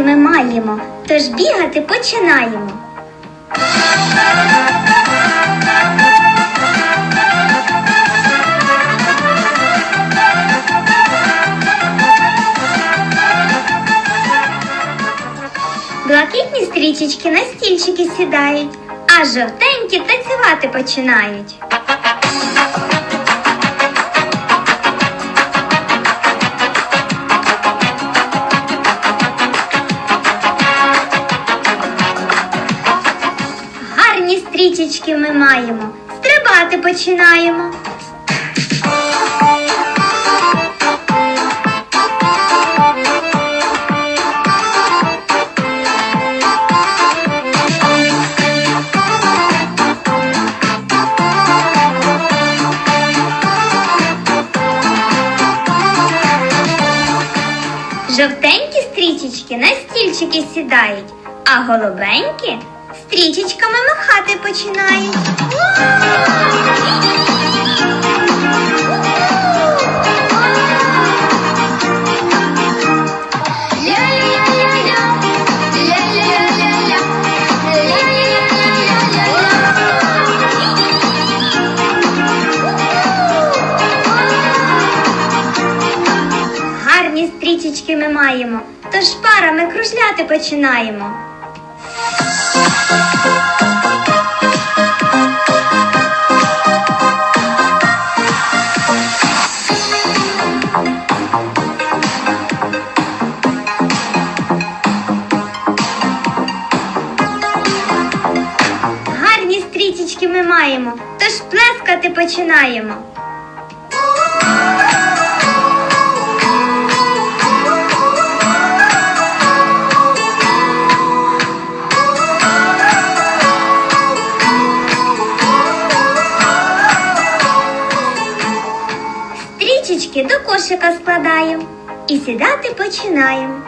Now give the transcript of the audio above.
ми маємо, тож бігати починаємо. Блакитні стрічечки на стільчики сідають, а жовтенькі танцювати починають. Гарні стрічечки ми маємо, стрибати починаємо. Жовтенькі стрічечки на стільчики сідають, а голубенькі стрічечками махати починають. Гарні стрічечки ми маємо, тож парами кружляти починаємо. Гарні стрічечки ми маємо, тож плескати починаємо. Стрічечки до кошика складаємо і сідати починаємо.